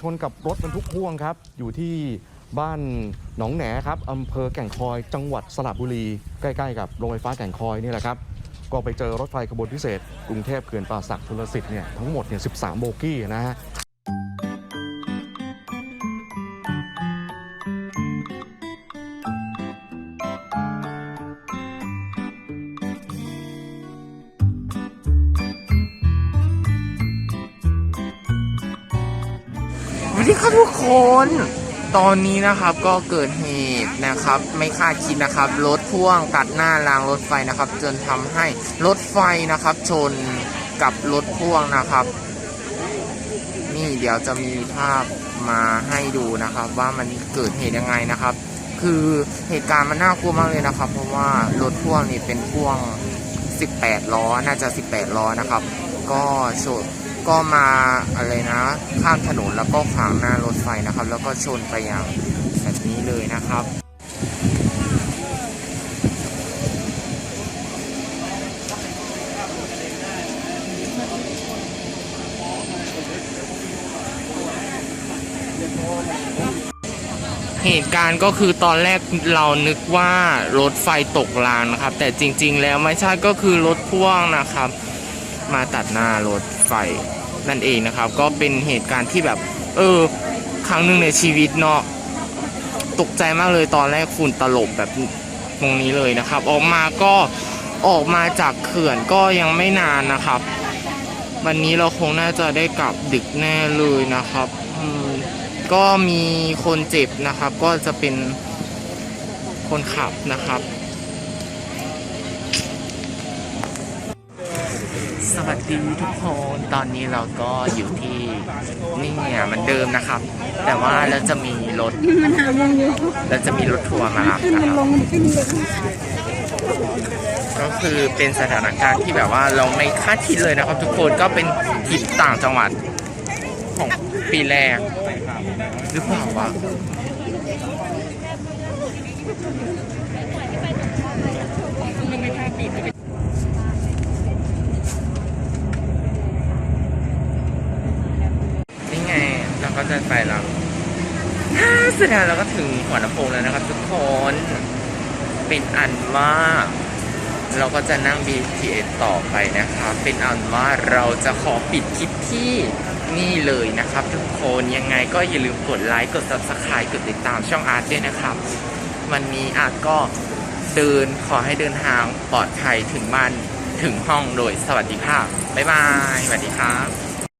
ชนกับรถบรรทุกพ่วงครับ อยู่ที่บ้านหนองแหนครับอำเภอแก่งคอย จังหวัดสระบุรี ใกล้ ๆ กับโรงไฟฟ้าแก่งคอยนี่แหละครับ ก็ไปเจอรถไฟขบวนพิเศษ กรุงเทพเขื่อนป่าสักชลสิทธิ์เนี่ยทั้งหมดเนี่ย13 โบกี้นะฮะ ดีครับทุกคน ตอนนี้นะครับก็เกิดเหตุนะครับ ไม่คาดคิดนะครับ รถพ่วงตัดหน้ารางรถไฟนะครับ จนทำให้รถไฟนะครับ ชนกับรถพ่วงนะครับ นี่เดี๋ยวจะมีภาพมาให้ดูนะครับ ว่ามันเกิดเหตุยังไงนะครับ คือเหตุการณ์มันน่ากลัวมากเลยนะครับ เพราะว่ารถพ่วงนี่เป็นพ่วง 18 ล้อน่าจะ 18 ล้อนะครับ ก็ชน ก็มาอะไรนะ ข้ามถนนแล้วก็ขวางหน้ารถไฟนะครับ แล้วก็ชนไปอย่างแบบนี้เลยนะครับเหตุการณ์ก็คือตอนแรกเรานึกว่ารถไฟตกรางนะครับ แต่จริงๆแล้วไม่ใช่ก็คือรถพ่วงนะครับ มาตัดหน้ารถไฟ นั่นเองนะครับ ก็เป็นเหตุการณ์ที่แบบ เออ ครั้งหนึ่งในชีวิตเนาะตกใจมากเลยตอนแรกฝุ่นตลบแบบตรงนี้เลยนะครับ ออกมาก็ออกมาจากเขื่อนก็ยังไม่นานนะครับ วันนี้เราคงน่าจะได้กลับดึกแน่เลยนะครับก็มีคนเจ็บนะครับ ก็จะเป็นคนขับนะครับ สวัสดีทุกคน ตอนนี้เราก็อยู่ที่นี่เนี่ยมันเดิมนะครับ แต่ว่าเราจะมีรถ มันหาวงอยู่เราจะมีรถทัวร์มารับขึ้นนะมันครับ ลงมันขึ้นเลยก็คือเป็นสถานการณ์ที่แบบว่าเราไม่คาดคิดเลยนะครับ ทุกคนก็เป็นทริปต่างจังหวัดของปีแรกหรือเปล่าวะนี่ไงเราก็จะไปแล้วฮ่าสุดท้ายเราก็ถึงหัวลำโพงแล้วนะครับทุกคน เป็นอันว่าเราก็จะนั่ง BTS ต่อไปนะครับเป็นอันว่าเราจะขอปิดคลิปที่นี่เลยนะครับ ทุกคนยังไงก็อย่าลืมกดไลค์กด Subscribe กดติดตามช่องอาร์ตด้วยนะครับ วันนี้อาร์ตก็เดินขอให้เดินทางปลอดภัยถึงบ้านถึงห้องโดยสวัสดิภาพ บ๊ายบาย สวัสดีครับ